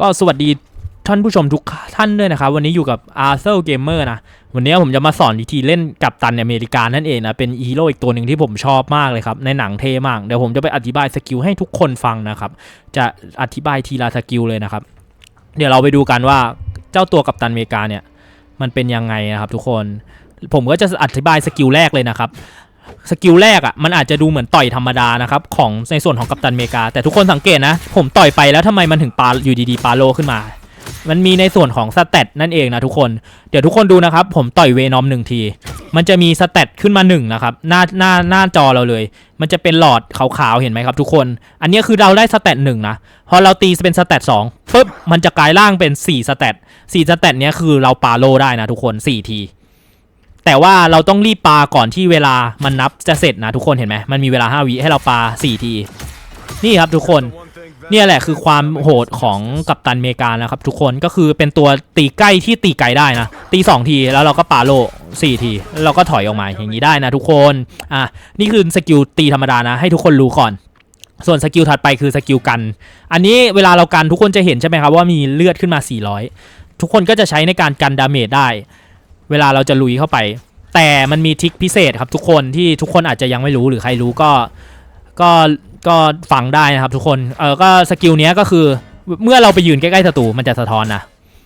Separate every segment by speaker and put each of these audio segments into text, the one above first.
Speaker 1: ก็สวัสดีท่านผู้ชมทุกท่านด้วยนะครับ วันนี้อยู่กับ a r t h e r Gamer นะ วันนี้ผมจะมาสอนวิธีเล่นกับตันอเมริกานั่นเองนะ เป็นฮีโร่อีกตัวหนึ่งที่ผมชอบมากเลยครับ ในหนังเท่มาก เดี๋ยวผมจะไปอธิบายสกิลให้ทุกคนฟังนะครับ จะอธิบายทีละสกิลเลยนะครับ เดี๋ยวเราไปดูกันว่าเจ้าตัวกับตันอเมริกาเนี่ย มันเป็นยังไงนะครับทุกคน ผมก็จะอธิบายสกิลแรกเลยนะครับ สกิลแรกอะมันอาจจะดูเหมือนต่อยธรรมดานะครับของในส่วนของกัปตันเมกา แต่ทุกคนสังเกตนะ ผมต่อยไปแล้วทำไมมันถึงปาอยู่ดีๆปาโลขึ้นมา มันมีในส่วนของสเตตนั่นเองนะทุกคน เดี๋ยวทุกคนดูนะครับ ผมต่อยเวนอมหนึ่งที มันจะมีสเตตขึ้นมาหนึ่งนะครับหน้าหน้าหน้าจอเราเลย มันจะเป็นหลอดขาวๆเห็นไหมครับ ทุกคน อันนี้คือเราได้สเตตหนึ่งนะพอเราตีเป็นสเตตสองปุ๊บมันจะกลายร่างเป็น4สเตต4สเตตเนี้ยคือเราปาโลได้นะทุกคน4ที แต่ว่าเราต้องรีบปาก่อนที่เวลามันนับจะเสร็จนะทุกคนเห็นไหมมันมีเวลา 5วิให้เราปา 4 ที นี่ครับทุกคนเนี่ยแหละคือความโหดของกัปตันเมกานะครับทุกคนก็คือเป็นตัวตีใกล้ที่ตีไกลได้นะ ตี 2 ทีแล้วเราก็ปาโล 4 ทีเราก็ถอยออกมาอย่างนี้ได้นะทุกคนอะนี่คือสกิลตีธรรมดานะให้ทุกคนรู้ก่อนส่วนสกิลถัดไปคือสกิลกัน อันนี้เวลาเรากันทุกคนจะเห็นใช่ไหมครับว่ามีเลือดขึ้นมา 400 ทุกคนก็จะใช้ในการกันดาเมจได้ เวลาเราจะลุยเข้าไป แต่มันมีทิคพิเศษครับทุกคนที่ทุกคนอาจจะยังไม่รู้หรือใครรู้ก็ก็ก็ฟังได้นะครับทุกคนเออก็สกิลเนี้ยก็คือเมื่อเราไปยืนใกล้ๆศัตรูมันจะสะท้อนนะ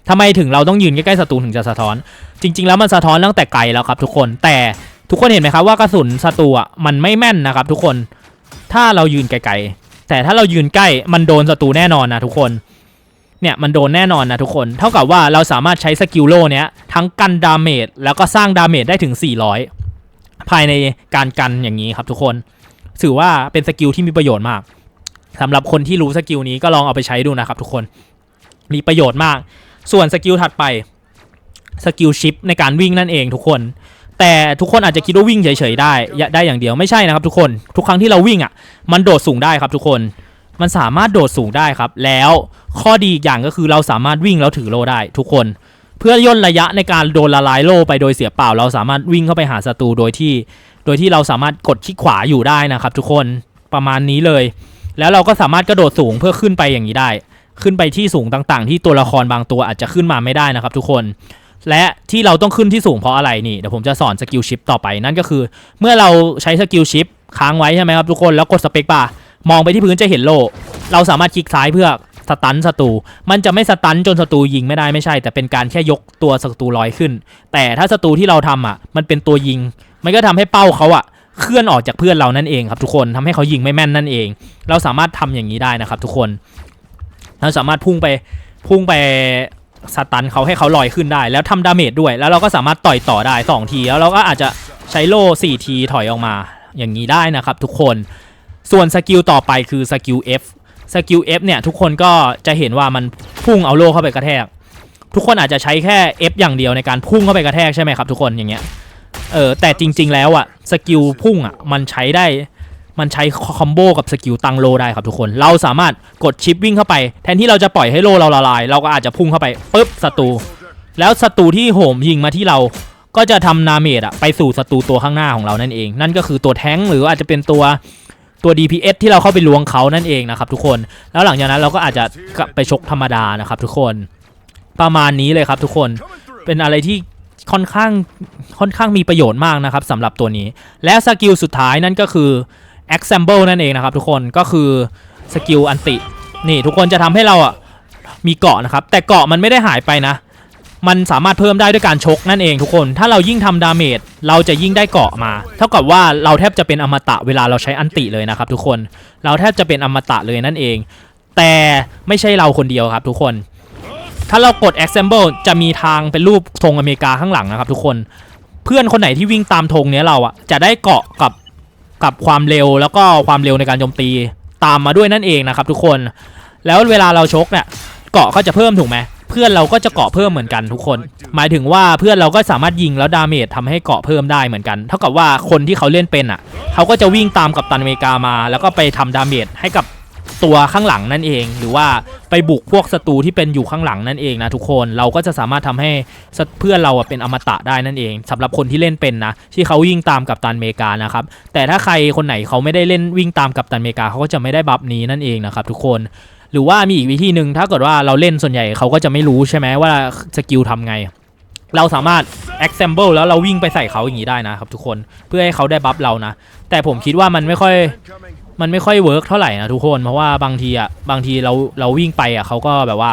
Speaker 1: ทำไมถึงเราต้องยืนใกล้ๆศัตรูถึงจะสะท้อน จริง ๆ แล้วมันสะท้อนตั้งแต่ไกลแล้วครับทุกคนแต่ทุกคนเห็นไหมครับว่ากระสุนศัตรูอะมันไม่แม่นนะครับทุกคนถ้าเรายืนไกลๆแต่ถ้าเรายืนใกล้มันโดนศัตรูแน่นอนนะทุกคน เนี่ยมันโดนแน่นอนนะทุกคน เท่ากับว่าเราสามารถใช้สกิลโลเนี้ยทั้งกันดาเมจแล้วก็สร้างดาเมจได้ถึง 400 ภายในการกันอย่างนี้ครับทุกคน ถือว่าเป็นสกิลที่มีประโยชน์มากสำหรับคนที่รู้สกิลนี้ก็ลองเอาไปใช้ดูนะครับทุกคน มีประโยชน์มาก ส่วนสกิลถัดไปสกิลชิปในการวิ่งนั่นเองทุกคน แต่ทุกคนอาจจะคิดว่าวิ่งเฉยๆได้ได้อย่างเดียวไม่ใช่นะครับทุกคน ทุกครั้งที่เราวิ่งอะ มันโดดสูงได้ครับทุกคน มันสามารถโดดสูงได้ครับ แล้วข้อดีอีกอย่างก็คือเราสามารถวิ่งแล้วถือโลได้ทุกคน เพื่อย่นระยะในการโดนละลายโลไปโดยเสียเปล่า เราสามารถวิ่งเข้าไปหาศัตรูโดยที่ โดยที่เราสามารถกดคลิกขวาอยู่ได้นะครับ ทุกคนประมาณนี้เลย แล้วเราก็สามารถกระโดดสูงเพื่อขึ้นไปอย่างนี้ได้ ขึ้นไปที่สูงต่างๆ ที่ตัวละครบางตัวอาจจะขึ้นมาไม่ได้นะครับ ทุกคนและที่เราต้องขึ้นที่สูงเพราะอะไรนี่เดี๋ยวผมจะสอนสกิลชิปต่อไปนั่นก็คือ เมื่อเราใช้สกิลชิปค้างไว้ใช่ไหมครับทุกคนแล้วกดสเปคบาร์ มองไปที่พื้นจะเห็นโล่ เราสามารถคลิกซ้ายเพื่อสตันศัตรู มันจะไม่สตันจนศัตรูยิงไม่ได้ไม่ใช่ แต่เป็นการแค่ยกตัวศัตรูลอยขึ้น แต่ถ้าศัตรูที่เราทำอะ มันเป็นตัวยิง มันก็ทำให้เป้าเขาอะเคลื่อนออกจากเพื่อนเรานั่นเองครับทุกคนทำให้เขายิงไม่แม่นนั่นเอง เราสามารถทำอย่างนี้ได้นะครับ ทุกคน เราสามารถพุ่งไปพุ่งไปสตันเขาให้เขาลอยขึ้นได้ แล้วทำดาเมจด้วย แล้วเราก็สามารถต่อยต่อได้สองที แล้วเราก็อาจจะใช้โล่สี่ทีถอยออกมาอย่างนี้ได้นะครับ ทุกคน ส่วนสกิลต่อไปคือสกิล F สกิล F เนี่ยทุกคนก็จะเห็นว่ามันพุ่งเอาโล่เข้าไปกระแทก ทุกคนอาจจะใช้แค่ F อย่างเดียวในการพุ่งเข้าไปกระแทกใช่ไหมครับทุกคนอย่างเงี้ยเออแต่จริง ๆ แล้วอะสกิลพุ่งอะมันใช้ได้มันใช้คอมโบกับสกิลตังโลได้ครับทุกคน เราสามารถกดชิปวิ่งเข้าไป แทนที่เราจะปล่อยให้โลเราละลาย เราก็อาจจะพุ่งเข้าไปปุ๊บศัตรูแล้วศัตรูที่โหมยิงมาที่เราก็จะทำนาเมจอะไปสู่ศัตรูตัวข้างหน้าของเรานั่นเอง นั่นก็คือตัวแท้งหรืออาจจะเป็นตัว ตัว DPS ที่เราเข้าไปล้วงเขานั่นเองนะครับทุกคน แล้วหลังจากนั้นเราก็อาจจะไปชกธรรมดานะครับทุกคน ประมาณนี้เลยครับทุกคน เป็นอะไรที่ค่อนข้างค่อนข้างมีประโยชน์มากนะครับสำหรับตัวนี้ และสกิลสุดท้ายนั่นก็คือ Example นั่นเองนะครับทุกคน ก็คือสกิลอันติ นี่ทุกคนจะทำให้เราอะมีเกาะนะครับ แต่เกาะมันไม่ได้หายไปนะ มันสามารถเพิ่มได้ด้วยการชกนั่นเองทุกคน ถ้าเรายิ่งทำดาเมจเราจะยิ่งได้เกาะมา เท่ากับว่าเราแทบจะเป็นอมตะเวลาเราใช้อันติเลยนะครับทุกคน เราแทบจะเป็นอมตะเลยนั่นเอง แต่ไม่ใช่เราคนเดียวครับทุกคน ถ้าเรากด example จะมีทางเป็นรูปธงอเมริกาข้างหลังนะครับทุกคน เพื่อนคนไหนที่วิ่งตามธงเนี้ยเราอะจะได้เกาะกับกับความเร็วแล้วก็ความเร็วในการโจมตีตามมาด้วยนั่นเองนะครับทุกคน แล้วเวลาเราชกเนี่ยเกาะก็จะเพิ่มถูกไหม พื่อนเราก็จะเกาะเพิ่มเหมือนกันทุกคน หมายถึงว่าเพื่อนเราก็สามารถยิงแล้วดาเมจทำให้เกาะเพิ่มได้เหมือนกัน เท่ากับว่าคนที่เขาเล่นเป็นอะ เขาก็จะวิ่งตามกับตันอเมริกามา แล้วก็ไปทำดาเมจให้กับตัวข้างหลังนั่นเอง หรือว่าไปบุกพวกศัตรูที่เป็นอยู่ข้างหลังนั่นเองนะทุกคนเราก็จะสามารถทำให้เพื่อนเราเป็นอมตะได้นั่นเองสำหรับคนที่เล่นเป็นนะที่เขาวิ่งตามกับตันเมกานะครับแต่ถ้าใครคนไหนเขาไม่ได้เล่นวิ่งตามกับตันเมกาเขาก็จะไม่ได้บัฟนี้นั่นเองนะครับทุกคน หรือว่ามีอีกวิธีหนึ่งถ้าเกิดว่าเราเล่นส่วนใหญ่เขาก็จะไม่รู้ใช่ไหมว่าสกิลทำไง เราสามารถ assemble แล้วเราวิ่งไปใส่เขาอย่างนี้ได้นะครับทุกคนเพื่อให้เขาได้บัฟเรานะ แต่ผมคิดว่ามันไม่ค่อยมันไม่ค่อยเวิร์กเท่าไหร่นะทุกคนเพราะว่าบางทีอะบางทีเราเราวิ่งไปอะเขาก็แบบว่า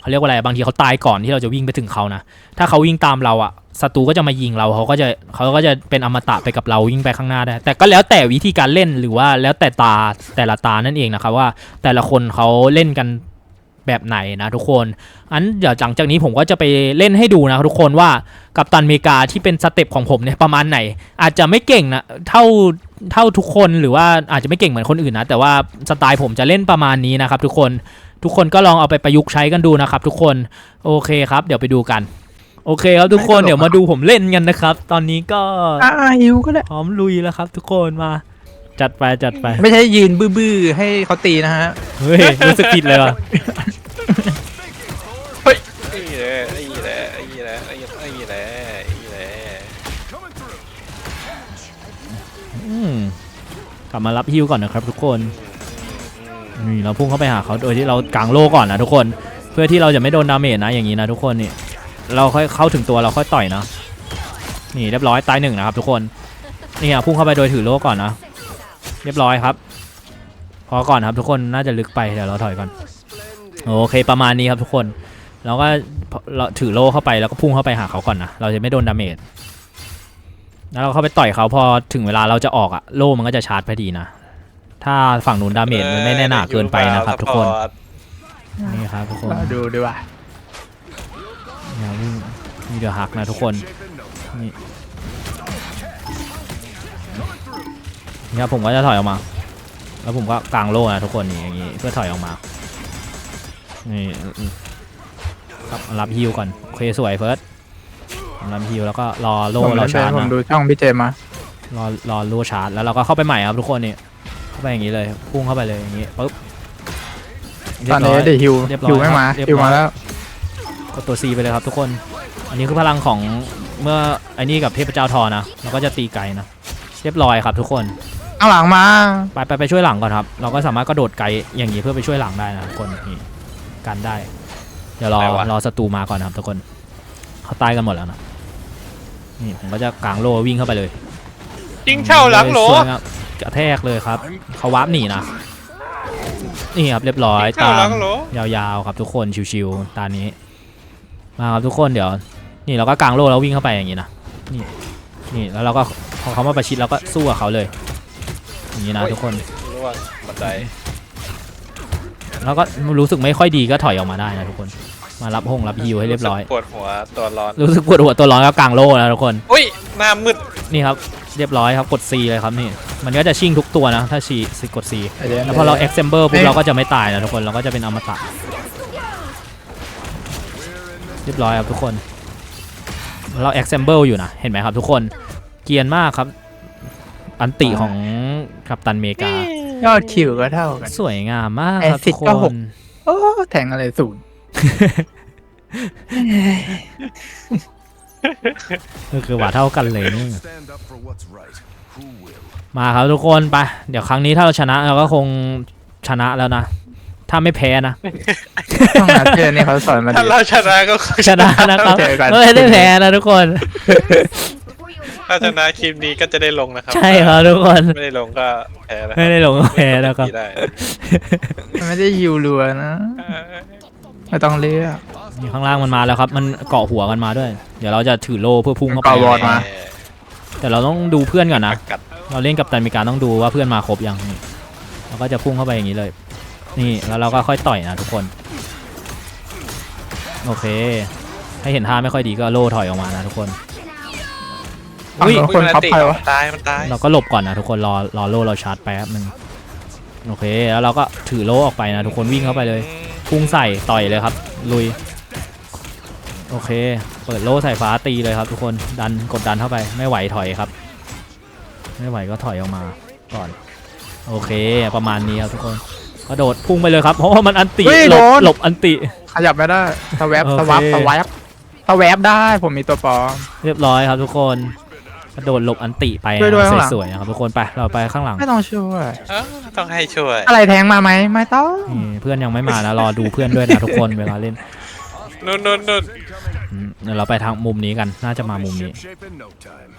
Speaker 1: เขาเรียกว่าอะไรบางทีเขาตายก่อนที่เราจะวิ่งไปถึงเขานะถ้าเขาวิ่งตามเราอะ ศัตรูก็จะมายิงเราเขาก็จะเขาก็จะเป็นอมตะไปกับเราวิ่งไปข้างหน้าได้ แต่ก็แล้วแต่วิธีการเล่นหรือว่าแล้วแต่ตาแต่ละตานั่นเองนะครับว่าแต่ละคนเขาเล่นกันแบบไหนนะทุกคน อันเดี๋ยวหลังจากนี้ผมก็จะไปเล่นให้ดูนะทุกคนว่ากัปตันอเมริกาที่เป็นสเต็ปของผมเนี่ยประมาณไหน อาจจะไม่เก่งนะเท่าเท่าทุกคนหรือว่าอาจจะไม่เก่งเหมือนคนอื่นนะแต่ว่าสไตล์ผมจะเล่นประมาณนี้นะครับทุกคนทุกคนก็ลองเอาไปประยุกต์ใช้กันดูนะครับทุกคนโอเคครับ เดี๋ยวไปดูกัน โอเคครับทุกคนเดี๋ยวมาดูผมเล่นกันนะครับ ตอนนี้ก็
Speaker 2: อ่าฮิวก็ได้
Speaker 1: พร้อมลุยแล้วครับ ทุกคนมา จัดไปจัดไป
Speaker 2: ไม่ใช่ยืนบื้อๆให้เขาตีนะฮะ
Speaker 1: เฮ้ยรู้สึกผิดเลยว่ะ
Speaker 3: นี่แหละนี่แหละนี่แหละนี่แหละนี่แหละ
Speaker 1: อืมกลับมารับฮิวก่อนนะครับทุกคนนี่เราพุ่งเข้าไปหาเขาโดยที่เรากางโล่ก่อนนะทุกคน เพื่อที่เราจะไม่โดนดาเมจนะอย่างนี้นะทุกคนนี่ เราค่อยเข้าถึงตัวเราค่อยต่อยนะนี่เรียบร้อยตายหนึ่งนะครับทุกคนนี่อะพุ่งเข้าไปโดยถือโล่ก่อนนะเรียบร้อยครับ พอก่อนครับทุกคนน่าจะลึกไปเดี๋ยวเราถอยก่อนโอเคประมาณนี้ครับทุกคนเราก็เราถือโล่เข้าไปแล้วก็พุ่งเข้าไปหาเขาก่อนนะเราจะไม่โดนดาเมจแล้วเราเข้าไปต่อยเขาพอถึงเวลาเราจะออกอะโล่มันก็จะชาร์จพอดีนะถ้าฝั่งนู้นดาเมจมันไม่แน่หนาเกินไปนะครับทุกคนนี่ครับทุกคน
Speaker 2: รอดูดีกว่า
Speaker 1: อย่าวิ่งมีเดือหักนะทุกคนนี่นี่ครับผมก็จะถอยออกมา แล้วผมก็กางโล่นะทุกคนนี่อย่างนี้เพื่อถอยออกมานี่ครับรับฮิวก่อนโอเคสวยเฟิร์สรับฮิวแล้วก็รอโล่
Speaker 2: ผม
Speaker 1: เรา
Speaker 2: เดิ
Speaker 1: ชาร์จ
Speaker 2: นผม
Speaker 1: นะ
Speaker 2: ดูช่องพี่เจมส์มาร
Speaker 1: อรอรูชาร์จแล้วเราก็เข้าไปใหม่ครับทุกคนนี่เข้าไปอย่างนี้เลยพุ่งเข้าไปเลยอย่างนี้ปุ๊บเรี
Speaker 2: ต
Speaker 1: ย
Speaker 2: อน
Speaker 1: บร้
Speaker 2: นี้
Speaker 1: อย
Speaker 2: เดี๋ยวฮิว
Speaker 1: เรียบร้อย
Speaker 2: ฮิวไม่มา
Speaker 1: ครับเรียบ
Speaker 2: ฮิว
Speaker 1: ร้อย
Speaker 2: มาแล้ว
Speaker 1: กดตัว C ไปเลยครับทุกคน อันนี้คือพลังของเมื่อไอ้นี่กับเทพเจ้าทอนะเราก็จะตีไกลนะ เรียบร้อยครับทุกคน
Speaker 2: เอาหลังมา
Speaker 1: ไปไปไปช่วยหลังก่อนครับ เราก็สามารถกระโดดไกลอย่างนี้เพื่อไปช่วยหลังได้นะทุกคนนี่กันได้ เดี๋ยวรอ
Speaker 3: ไหนวะ
Speaker 1: รอศัตรูมาก่อนนะครับทุกคน เขาตายกันหมดแล้วนะ นี่ผมก็จะกางโล่วิ่งเข้าไปเลย
Speaker 3: ยิงเช่าหลังโหล
Speaker 1: สวยครับกระแทกเลยครับ เขาวาร์ปหนีนะ นี่ครับเรียบร้อย
Speaker 3: เช่า
Speaker 1: ตา
Speaker 3: หลั
Speaker 1: ม
Speaker 3: งโหล
Speaker 1: ยาวๆครับทุกคนชิวๆตานี้ มาครับทุกคนเดี๋ยว นี่เราก็กางโล่แล้ววิ่งเข้าไปอย่างนี้นะนี่นี่แล้วเราก็พอเขามาประชิดเราก็สู้กับเขาเลย อย่างนี้นะทุกคน
Speaker 3: ร่วงบันได
Speaker 1: แล้วก็รู้สึกไม่ค่อยดีก็ถอยออกมาได้นะทุกคน มารับหงรับฮิวให้เรียบร้อย
Speaker 3: ปวดหัวตัวร้อน
Speaker 1: รู้สึกปวดหัวตัวร้อนก็กางโล่แล้วทุกคน
Speaker 3: อุ้ยหน้ามืด
Speaker 1: นี่ครับเรียบร้อยครับกด C เลยครับนี่ มันก็จะชิ่งทุกตัวนะ ถ้า C กด C
Speaker 2: เดี๋ยว
Speaker 1: แล้วพอเรา assemble ปุ๊บเราก็จะไม่ตายนะทุกคนเราก็จะเป็นอมตะ เรียบร้อยครับทุกคน เรา assemble อยู่นะ เห็นไหมครับทุกคน เกรียนมากครับ อันติของกัปตันเมกา
Speaker 2: ยอดคิวก็เท่ากัน
Speaker 1: สวยงามมากครับ
Speaker 2: แอซิ
Speaker 1: ทุ
Speaker 2: ด
Speaker 1: ก
Speaker 2: ก็
Speaker 1: ค
Speaker 2: หก
Speaker 1: น
Speaker 2: โอ้แทงอะไรศูนย์
Speaker 1: ก็คือว่าเท่ากันเลยนี่
Speaker 4: Stand up for what's right. Who will?
Speaker 1: มาครับทุกคนไป เดี๋ยวครั้งนี้ถ้าเราชนะเราก็คงชนะแล้วนะ ถ้าไม่แพ้นะ
Speaker 2: ช่องอาเจอร์นี่เขาสอนมา
Speaker 3: ถ้า
Speaker 2: ดี
Speaker 3: เราชนะก็
Speaker 1: ชนะนะครับ
Speaker 2: เจอกัน
Speaker 1: ไม่ได้แพ้นะทุกคน
Speaker 3: ถ้าชนะคลิปนี้ก็จะได้ลงนะครับ
Speaker 1: ใช่ครับทุกคน
Speaker 3: ไม่ได้ลงก็แพ้แล้ว
Speaker 1: ไม่ได้ลงแพ้นะครับ
Speaker 3: ได้
Speaker 2: มันไม่ได้ฮิวรัวนะ ไม่ต้องเลือก
Speaker 1: นี่ข้างล่างมันมาแล้วครับ มันเกาะหัวกันมาด้วย เดี๋ยวเราจะถือโล่เพื่อพุ่งเข้าไป
Speaker 2: เกาะวอร์ดมา
Speaker 1: แต่เราต้องดูเพื่อนก่อนนะ
Speaker 3: กัด
Speaker 1: เราเล่นกับตันมีการต้องดูว่าเพื่อนมาครบยังนี่เราก็จะพุ่งเข้าไปอย่างนี้เลย นี่แล้วเราก็ค่อยต่อยนะทุกคน โอเค ให้เห็นท่าไม่ค่อยดีก็โล่ถอยออกมานะทุกคน
Speaker 2: ฝั่ง
Speaker 1: อุ้ย
Speaker 2: โน้นคน
Speaker 3: มั
Speaker 2: พับ
Speaker 3: ติ
Speaker 2: ใครวะ
Speaker 3: มันตายมันตาย
Speaker 1: เราก็หลบก่อนนะทุกคนรอรอโล่เราชาร์จแป๊บนึงโอเค แล้วเราก็ถือโล่ออกไปนะทุกคนวิ่งเข้าไปเลยพุ่งใส่ต่อยเลยครับ ลุย โอเค เปิดโล่สายฟ้าตีเลยครับ ทุกคนดันกดดันเข้าไปไม่ไหวถอยครับ ไม่ไหวก็ถอยออกมาก่อน โอเค ประมาณนี้ครับทุกคน กระโดดพุ่งไปเลยครับ เพราะว่ามันอันติ
Speaker 2: เฮ้ย
Speaker 1: หลบ
Speaker 2: โดน
Speaker 1: หลบอันติ
Speaker 2: ขยับไม่ได้สแวบ
Speaker 1: โอเค
Speaker 2: สวับสวับสแวบได้ผมมีตัวปลอม
Speaker 1: เรียบร้อยครับทุกคนกระโดดหลบอันติไป
Speaker 2: ช่วยด้วยข้างหลัง
Speaker 1: สวยๆนะครับทุกคนไปเราไปข้างหลัง
Speaker 2: ไม่ต้องช่วย
Speaker 3: เอ้าต้องให้ช่วย
Speaker 2: อะไรแทงมาไหมไม่ต้อง
Speaker 1: นี่เพื่อนยังไม่มานะรอดูเพื่อนด้วยนะทุกคนเวลาเล่น
Speaker 3: นู่นนู่นนู่น
Speaker 1: อืมเดี๋ยวเราไปทางมุมนี้กันน่าจะมามุมนี้
Speaker 4: Ship shape in no time.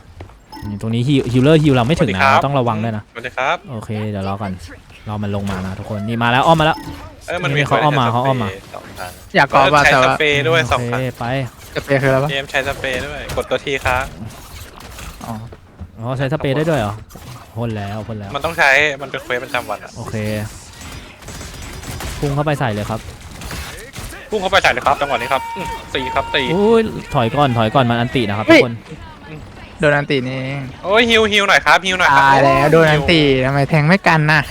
Speaker 1: นี่ตรงนี้ฮิวฮิลเลอร์ฮิวเราไม่ถึงนะ
Speaker 3: สวัสดีครับ
Speaker 1: เราต้องระวังด้วยนะ
Speaker 3: สวัสดีครับ
Speaker 1: โอเคเดี๋ยวรอกัน รอมันลงมานะทุกคนนี่มาแล้วอ้อมมาแล้ว
Speaker 3: เอ้ยมัน
Speaker 1: นี่
Speaker 3: มี
Speaker 1: เขาอ้อมมาเขาอ้อมมา
Speaker 3: สองครั้ง
Speaker 2: อยากกอบว่า
Speaker 3: ใช้
Speaker 2: แต่
Speaker 3: ส
Speaker 2: ว่า
Speaker 3: เปรย์ด้วยสอง
Speaker 1: โอ
Speaker 3: ครั้ง
Speaker 1: เคไป
Speaker 2: จะเปย์คืออะไรวะ
Speaker 3: เกมใช้สเปรย์ด้วย กดตัวทีครับ
Speaker 2: อ๋อ
Speaker 1: อ๋อใช้สเปรย์ได้ด้วยเหรอพ่นแล้วพ่นแล้ว
Speaker 3: มันต้องใช้มันเป็นเควสประจำวันอะ
Speaker 1: โอเคพุ่งเข้าไปใส่เลยครับ
Speaker 3: พุ่งเข้าไปใส่เลยครับจังหวะนี้ครับอืมตีครับตี
Speaker 1: อุ้ยถอยก่อนถอยก่อนมันอันตินะครับทุกคน
Speaker 2: โดนอันตีนี่เอง
Speaker 3: โอ้ยฮิวฮิวหน่อยครับฮิวหน่อยครับ
Speaker 2: ตายแล้วโดนอันตีทำไมแทงไม่กันน่ะ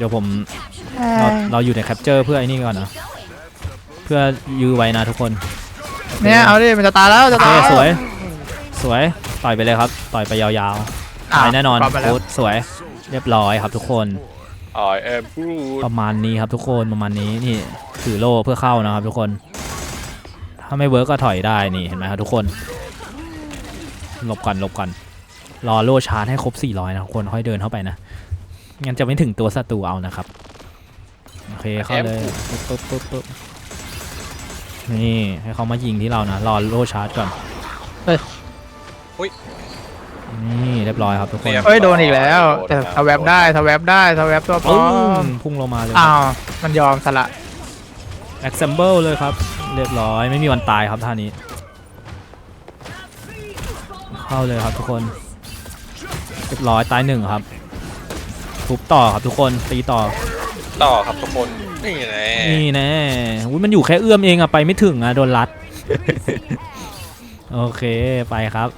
Speaker 1: เดี๋ยวผมเราเราอยู่ในแคปเจอร์เพื่อไอ้นี่ก่อนนะเพื่อยื้อไว้นะทุกคน
Speaker 2: เนี่ย เอาดิ มันจะตายแล้ว จะ
Speaker 1: โอเค
Speaker 2: ตายแล้ว
Speaker 1: สวย สวย ต่อยไปเลยครับ ต่อยไปยาวๆ
Speaker 2: อ้าว
Speaker 1: ตายแน่นอน
Speaker 2: ปรับไปแล้ว
Speaker 1: โค้ดสวย เรียบร้อยครับทุกคน
Speaker 3: อ๋อเอ็มพูด
Speaker 1: ประมาณนี้ครับทุกคนประมาณนี้นี่ถือโล่เพื่อเข้านะครับทุกคน ถ้าไม่เวิร์กก็ถอยได้นี่เห็นไหมครับทุกคนหลบก่อนหลบก่อนรอโล่ชาร์จให้ครบ 400 นะทุกคนค่อยเดินเข้าไปนะ งั้นจะไม่ถึงตัวศัตรูเอานะครับ โอเคเข้าเลยปุ๊บปุ๊บปุ๊บปุ๊บนี่ ให้เขามายิงที่เรานะ รอโล่ชาร์จก่อน
Speaker 2: เฮ้ย
Speaker 3: อุ้ย
Speaker 1: นี่เรียบร้อยครับทุกคน
Speaker 3: เรียบ
Speaker 2: เอ้ยโดนอีกแล้ว แต่ทแวบได้ทแวบได้ทแวบตัวปล
Speaker 1: ปึ้
Speaker 2: องม
Speaker 1: พุ่งลงมาเลย
Speaker 2: อ้าวมันยอมสละ
Speaker 1: แอคเซมเบิลเลยครับ เรียบร้อยไม่มีวันตายครับท่านี้ เข้าเลยครับทุกคน เรียบร้อยตายหนึ่งครับ ทุบต่อครับทุกคนตีต่อ
Speaker 3: ต่อครับทุกคนนี่แหละ
Speaker 1: นี่แน่อุ๊ยมันอยู่แค่เอื้อมเองอะไปไม่ถึงอะโดนรัด โอเคไปครับ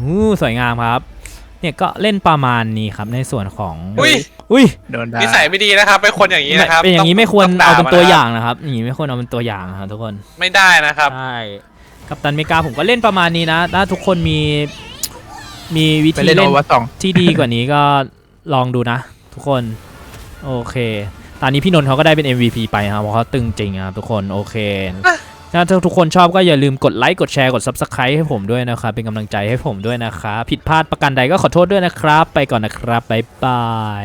Speaker 1: อู้สวยงามครับ เนี่ยก็เล่นประมาณนี้ครับในส่วนของ
Speaker 3: อุ้ย
Speaker 1: อุ้ย
Speaker 2: โดนได้
Speaker 3: นิสัยไม่ดีนะครับเป็นคนอย่างนี้นะครับ
Speaker 1: เป็นอย่างนี้ไม่ควร
Speaker 3: ต้
Speaker 1: เอาเป็นตัว
Speaker 3: ด่
Speaker 1: อย่างนะครับอย่างนี้ไม่ควรเอาเป็นตัวอย่างนะครับทุกคน
Speaker 3: ไม่ได้นะครับ
Speaker 1: ใช่กัปตันอเมริกาผมก็เล่นประมาณนี้นะ ถ้าทุกคนมี มีวิ
Speaker 2: ไป
Speaker 1: ธี
Speaker 2: เล่น
Speaker 1: เล่
Speaker 2: โอนวัตสอง
Speaker 1: ที่ดีกว่านี้ก็ลองดูนะ ทุกคน โอเค ตอนนี้พี่นนท์เขาก็ได้เป็น MVP ไปนะครับเพราะเขาตึงจริงนะครับทุกคนโอเค ถ้าทุกคนชอบก็อย่าลืมกดไลค์กดแชร์กด Subscribe ให้ผมด้วยนะครับ เป็นกำลังใจให้ผมด้วยนะครับ ผิดพลาดประการใดก็ขอโทษด้วยนะครับ ไปก่อนนะครับบ๊ายบาย